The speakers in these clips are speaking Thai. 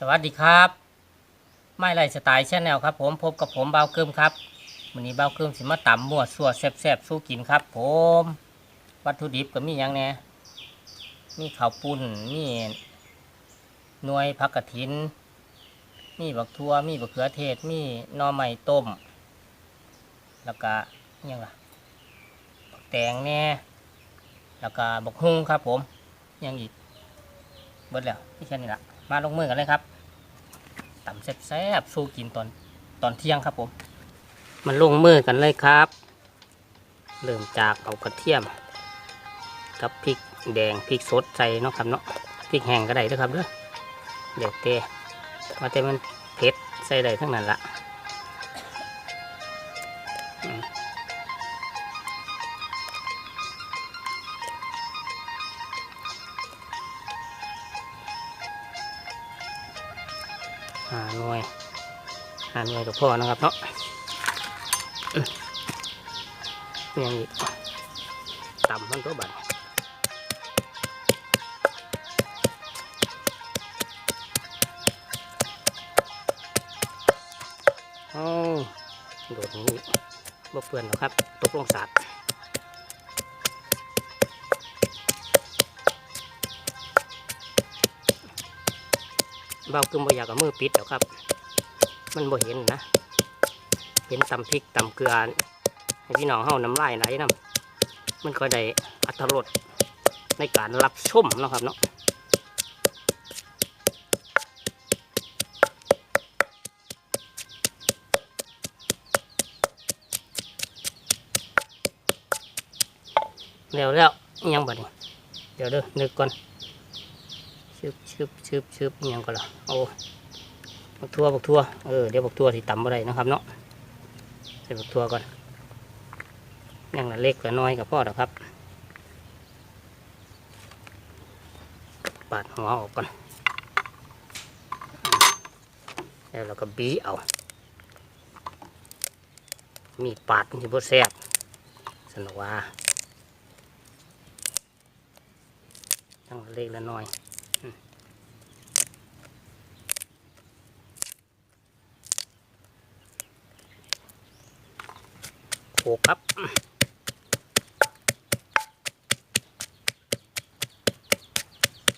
สวัสดีครับ ไม่ไรสไตล์ชาแนลครับ ผมพบกับผมเบาเกิมครับวันนี้เบาเกิมสิมาตำมั่วสัวแซ่บๆสู้กินครับ ผม วัตถุดิบก็มีอย่างแหน่มีข้าวปุ้นมีหน่วยผักกระถิน มีบักทั่วมีบักเขือเทศ มีหน่อไม้ต้ม แล้วก็ยังล่ะบักแตงแหน่แล้วก็บักฮุ้งครับ ผมยังอีกเบิดแล้วที่แค่นี้ละ มาลงมือกันเลยครับตำแซ่บๆสู้กินตอนตอนเที่ยงครับผม มันลงมือกันเลยครับ เริ่มจากเอากระเทียม กับพริกแดงพริกสดใส่เนาะครับเนาะพริกแห้งก็ได้เด้วยครับเด้อเดี๋ยวเตะมาเตะมันเผ็ดใส่ได้ทั้งนั้นละ หาหน่วยกับพ่อนะครับเนาะยังอีกต่ำมันก็บัดโอ้โดดนี้บ่เปื่อนหรอกครับ ตกลงสาดเบากึมบ่อยากกับมือปิดหรอกครับ มันบ่เห็นนะ เห็นตำพริกตำเกลือให้พี่น้องเฮาน้ำลายไหลน้ำมันก็ได้อัตรสในการรับชมนะครับเนาะแล้วแล้วยังบ่นี่เดี๋ยวเด้อนึกก่อนชึบชึบชึบชึบยังก่อนละโอ้ บักทั่วบักทั่วเออเดี๋ยวบักทั่วที่ต่ำบ่ได้นะครับเนาะใส่บักทั่วก่อนยังละเล็กละน้อยกับพ่อดอกครับ ปาดหัวออกก่อนแล้วเราก็บีเอา มีปาดมันจะบ่แซ่บสนุกว่าทั้งเล็กละน้อยอืมโข กครับ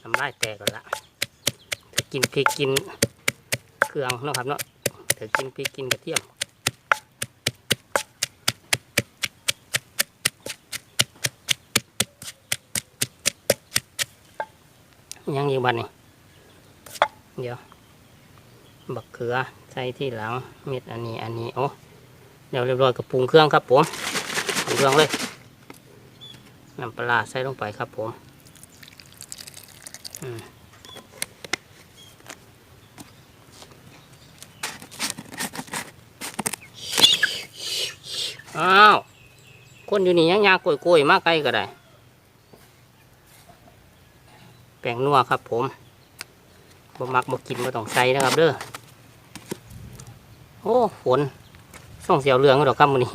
ทำลายแตกกันละถ้ากินพริกกินเครื่องนะครับเนาะถ้ากินพริกกินกระเทียมยังอยู่บ้านนี่เดี๋ยวบักเขือใส่ที่หลังเม็ดอันนี้อันนี้โอ้ เดี๋ยวเรียบร้อยกับปรุงเครื่องครับผมปรุงเครื่องเลยน้ำปลาใส่ลงไปครับผมอ้าว คนอยู่นี่ยังยากโกยๆมากไกลก็ได้ แป้งนัวครับผมบ่มักบ่กินบ่ต้องใส่นะครับเด้อ โอ้ ฝน ส่งเสียวเหลืองดอกครับมื้อนี้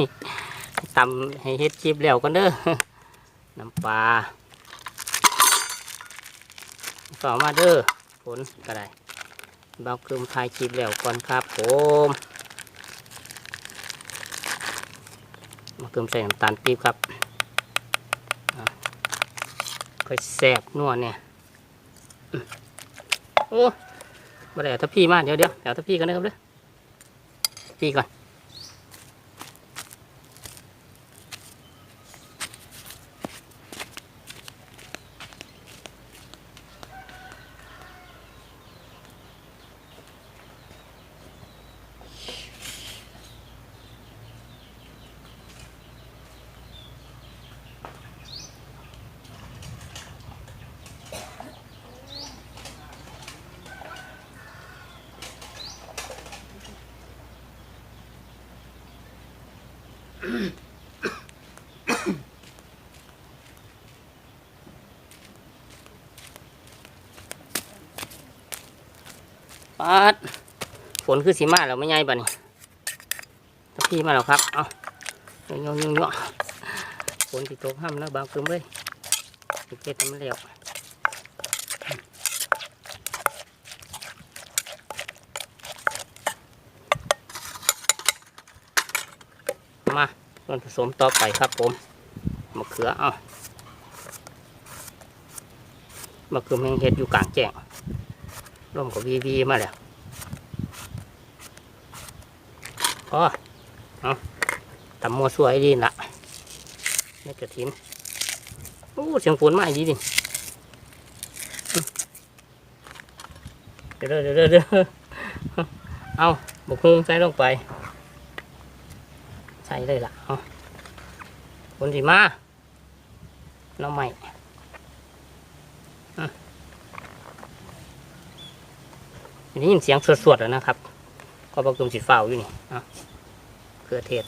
ตำให้เฮ็ดคลิปแล้วกันเด้อน้ำปลาต่อมาเด้อฝนก็ได้เบาคืมถ่ายคลิปแล้วก่อนครับผมมาคืมใส่น้ำตาลปี๊บครับค่อยแซบนัวเนี่ยโอ้มาได้เอาพี่มาเดี๋ยวเดี๋ยวเดี๋ยวทัพพี่กันนะครับเด้อพี่ก่อน ปาดฝนคือสีมาแล้วไม่ใหญ่บ่นี่ทัพพี่มาแล้วครับ เอาเงาเงาเงาฝนติดตกห้ามแล้วบางคืนเลยติดเจ็ดมันแล้ว ส่วนผสมต่อไปครับผมมะเขือเอามะเขือแมงเห็ดอยู่กลางแจ้งร่มกับวีวีมาแล้วพอเอาตำมัวสวยดีละนี่กระถินโอ้เสียงฝนมาอีกดีดิเดี๋ยวเดี๋ยวเดี๋ยวเดี๋ยวเอาบกฮุงใส่ลงไป ใส่เลยล่ะเอาฝนสีมาน้องใหม่อันนี้ยินเสียงสวดๆแล้วนะครับ ก็บอกกลุ่มสีฟ้าอยู่นี่เอาเกลือเทศ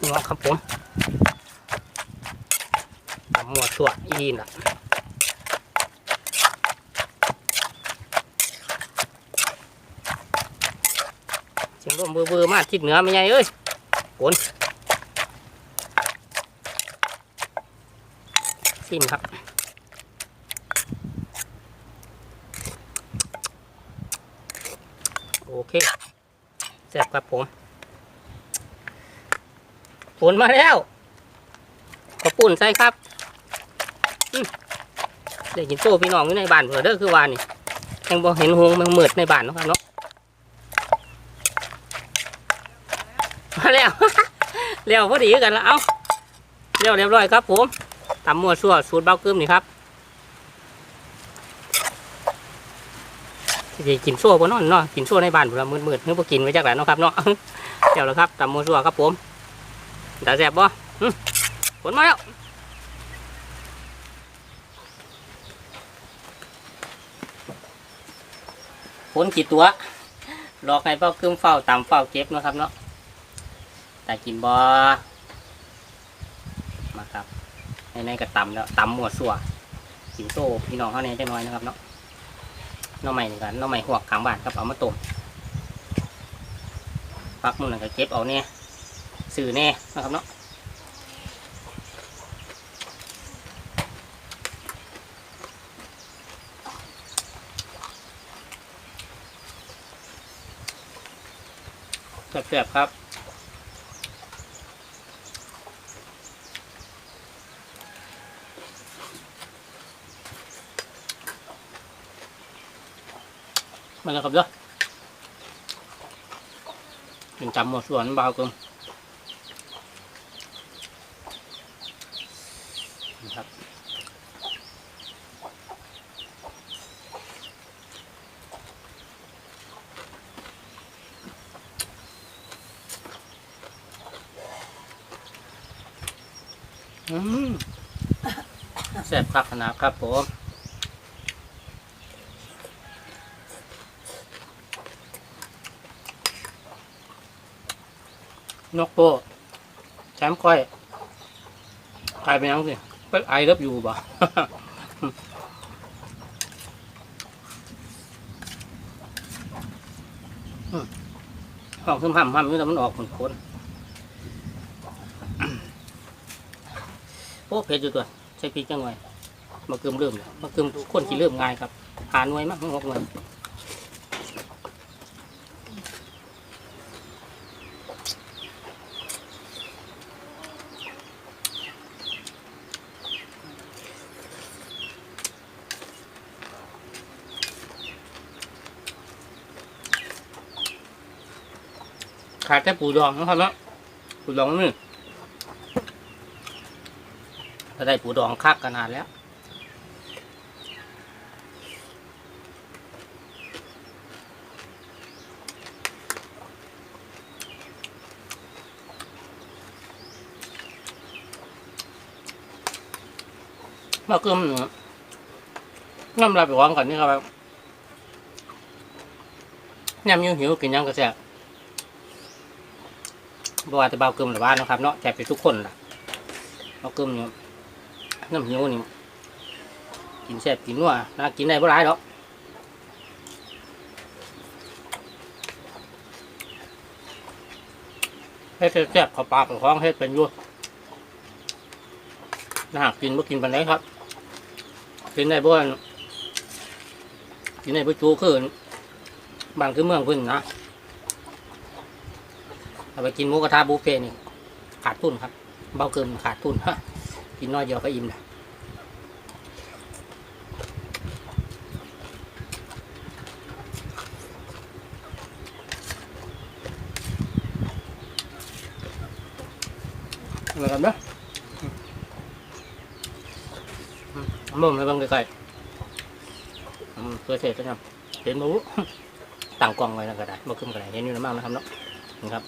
นี่ว่าครับผมหมวดชั่วอีนล่ะ สียงลมเบอร์เบอร์มาทิศเหนือไม่ไงเอ้ยฝนซิมครับโอเคแซ่บครับผมฝนมาแล้วขอปุ่นใส่ครับอืมได้กินโซ่พี่น้องอยู่ในบ้านเผื่อเด้อคือวานนี่ยังบ่เห็นหงมันมืดในบ้านนะครับเนาะมา แล้วเร็วพอดีกันแล้วเอ้าเร็วเรียบร้อยครับผมตำมัวชั่วสูตรเบ้ากึมนี่ครับจะกินโซ่บ่เนอนเนาะกินโซ่วในบ้านเผื่อมืดๆนึกว่ากินไว้จากไหนเนาะครับเนาะเดี๋ยวแล้วครับตำมัวชั่วครับผม đã dẹp บ่ ừ. cuốn máy ạ cuốn chỉ túa รอให้เฝ้าครึ่งเฝ้าตามเฝ้าเก็บนะครับเนาะ แต่กินบอมาครับในในๆก็ตำแล้วตำหมวดสัวกินโซ่พี่น้องเขาเนี่ยจะน้อยนะครับเนาะน้องใหม่เหมือนกันน้องใหม่หัวกลางบ้านครับเอามาต้มพักมันนนก็เก็บเอาเนี่ยสื่อแน่นะครับเนาะแซ่บๆครับ มาแล้วครับเด้อเป็นจำหมดส่วนเบาเกินครับอืมแซ่บคักขนาดครับผม นกโป้แชมป์ค่อยกลายเป็นยังสิเป็นไอรับอยู่บ่อืมห้องซึมห้ำห้ำนี่แต่มันออกขนขนโอ้เผ็ดอยู่ตัวใช้พริกจังไงมาเกิมเริ่มแล้วมาเกิมคนที่เริ่มง่ายครับ หาหน่วยมากหกหน่วย ขาดแต่ปูดองนะครับเนาะปูดองนี่ถ้าได้ปูดองคักขนาดแล้วมาเกิมน้ำลายไปวางก่อนนี่ครับยำหิวหิวกินยำกระแซ บ่ว่าแต่เบาเกิมหรือบ้านนะครับเนาะแจกไปทุกคนล่ะเบาเกิมเนี่ยน้ำหิวนี่กินแซ่บกินนัวน่ากินได้บ่หลายดอกเฮ็ดแซ่บขอปากกับของเฮ็ดเป็นอยู่น่ากินบ่กินปานใดครับ กินได้บ่อนกินได้บ่จูคืนบางคือเมืองเพิ่นนะ เอาไปกินหมูกระทะบุฟเฟ่นี่ขาดทุนครับ เบาเกินขาดทุนฮะกินน้อยเดียวก็อิ่มนะอะไรกันเนาะมุมให้เบังไกลๆอืมเพื่อเสร็จแล้วครับเห็นบ่รู้ต่างกล้องไว้แล้วก็ได้บ่ขึ้นก็ได้เห็นอยู่นะมั่งนะครับเนาะนะครับ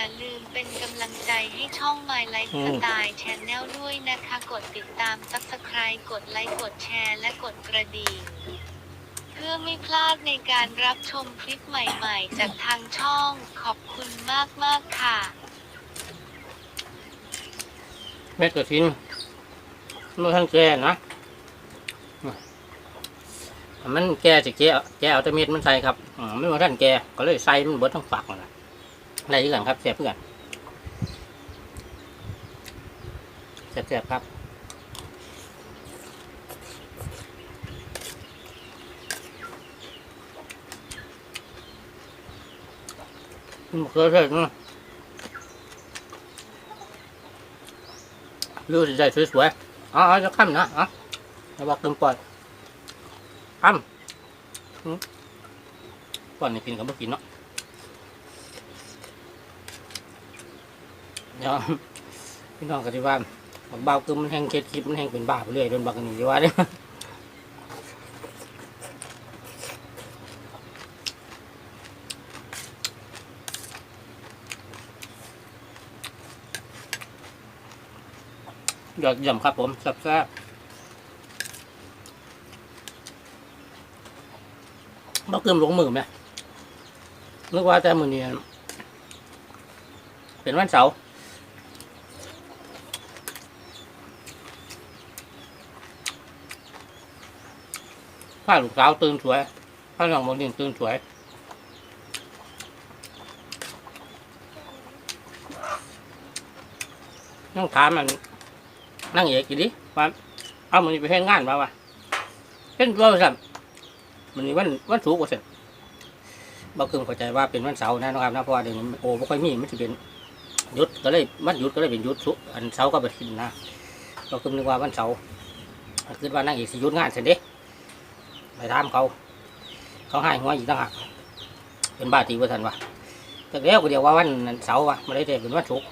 อย่าลืมเป็นกำลังใจให้ช่อง My Life อืม Style Channel ด้วยนะคะ กดติดตาม Subscribe กดไลค์ กดแชร์ และกดกระดิ่ง เพื่อไม่พลาดในการรับชมคลิปใหม่ๆ จากทางช่อง ขอบคุณมากๆค่ะเม็ดกระถินเมื่อท่านแก่นะ มันแก่สิแก่แก่เอาแต่เม็ดมันใส่ครับอืมไม่ว่าท่านแก่ก็เลยใส่มันเบิดทั้งฝักนั่นนะ อะไรที่กันครับแซ่บเพื่อนแซ่บๆครับมะเขือเทศนะดูสิได้สวยๆอ๋อจะข้ามนะเอ๋แล้วบอกตึมปล่อยข้ามก่อนนี่กินกับเมื่อกินเนาะ เดี๋ยวพี่น้องก็ที่ว่าบักเบาคือมันแห้งเคล็ดคลิปมันแห้งเป็นบาปเรื่อยจนบักนนี้ที่ว่าเนี่ยยอดเยี่ยมครับผมแซ่บๆบักเกิมลงมือไหมนึกว่าแต่มือนี้เป็นวันเสาร์ ผ้าลูกสาวตื่นสวยผ้าหลังโมดิ่งตื่นสวยนั่งถามมันนั่งเอกกี่ดิว่าเอามันไปให้งงานมาวะเป็นตัวสั่นมันนี้วันวันสูกว่าสั่นบ่คืมเข้าใจว่าเป็นวันเสาร์นะนะครับนะเพราะว่าเดี๋ยวนี้โอ้ไม่ค่อยมีมันจะเป็นหยุดก็เลยวันหยุดก็เลยเป็นหยุดสุอันเสาร์ก็ไปทินนะบ่คืมนึกว่าวันเสาร์คิดว่านั่งเอกสิยุดงานเสร็จเด้ ไปถามเขา เขาให้หัวอีกต่างหากเป็นบ้าตีว่าทันวะแต่แล้วก็เดียวว่าวันเสาร์วะม่ได้แต่เป็นวันศุกร์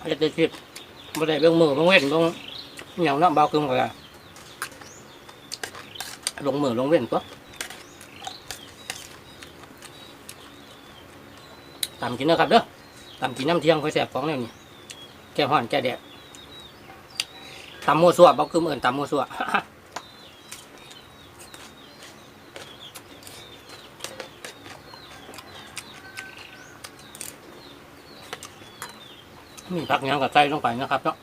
อาจจะคิดม่ได้เบื้องมือเบื้องเว้นเบื้องอหย่างนั้นเบาขึ้นกว่าลงมือลงเว้นตัวตามกินนะครับเด้อตามกินน้ำเที่ยงค่อยแสบของเนี่ยนี่ แก้ห่อนแก้แดดตำมัวซัวบอกคือเหมือนตำมัวซัวมีผักหยังกับใส่ลงไปนะครับเนาะ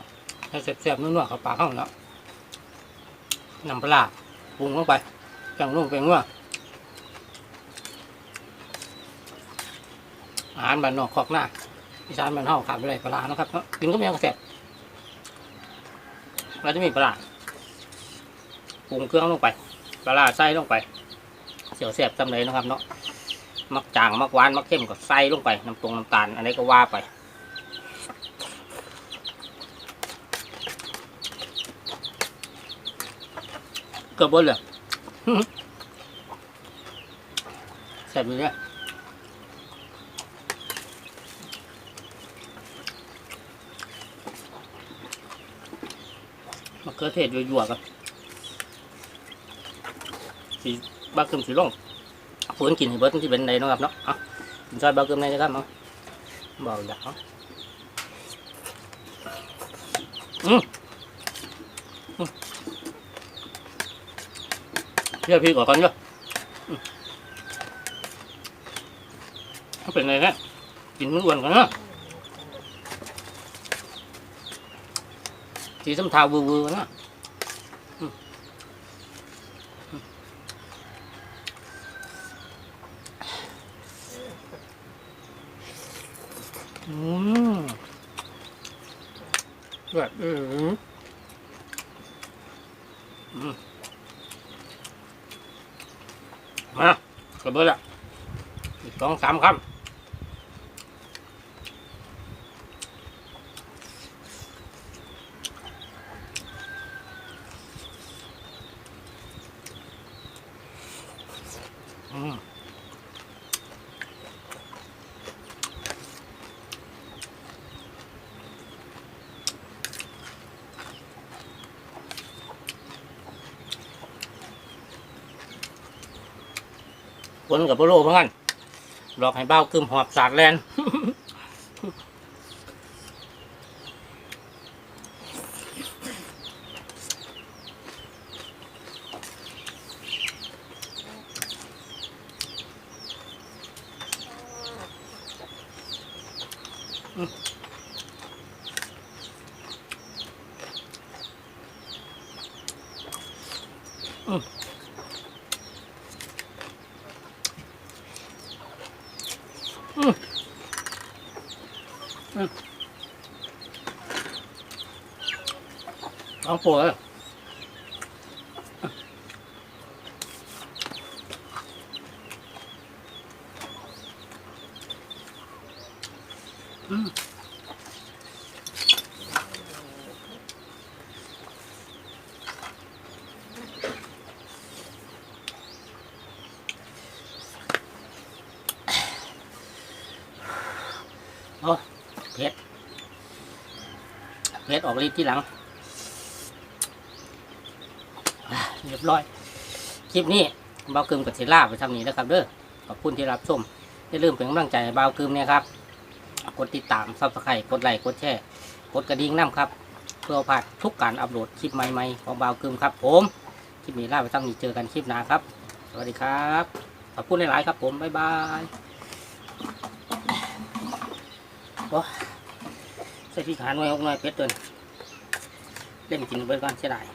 ให้แซ่บๆนัวๆกับปลาเข้าแล้วน้ำปลาร้าปรุงลงไปจังลงไปงัวอาหารบ้านนอกคอกหน้า อีสานมันเฮาขาดไปเลยปลาร้านะครับกินก็ไม่ต้องแซ่บเราจะมีปลาปรุงเครื่องลงไป ปลาร้าใส่ลงไปเสียวแซ่บจำเลยนะครับเนาะมักจางมักหวานมักเข้มก็ใส่ลงไปน้ำตรงน้ำตาลอันนี้ก็ว่าไปเกือบบนเลยแซ่บเลยเนี่ย มะเขือเทศยั่วๆกันสีบาเกิมสีลงฝืนกินให้เบิร์ดที่เป็นในเนาะครับเนาะอากินซอยบาเกิมในนะครับเอาบอกอยากเอาอืมอืมเรียกพี่ก่อนก่อนเนาะเอาเป็นไงนะกินมันอ้วนกันเนาะ สีส้มเทาวูวูๆนะอืมอืมอืมมากระเบิดละสองสามคำ อืมคนกับโบโลเหมือนกันหลอกให้เบ้ากึมหอบสาดแลน เอาปวด โอ้เผ็ดเผ็ดออกฤทธิ์ที่หลังเรียบร้อย คลิปนี้เบากึมกับเซล่าไปทำนี้นะครับเด้อขอบคุณที่รับชมอย่าลืมเป็นกำลังใจให้เบากึมเนี่ยครับ กดติดตามซับสไครต์กดไลค์กดแชร์กดกระดิ่งน้ำครับ เพื่อพลาดทุกการอัปโหลดคลิปใหม่ๆของเบากึมครับผมคลิปนี้ลาไปทำนี้เจอกันคลิปหน้าครับ สวัสดีครับขอบคุณหลายๆครับผมบ๊ายบายโอ้ใส่พริกหานไว้หกหน่อยเป็ดเดินเล่นกินเบิร์ก่อนเสียดาย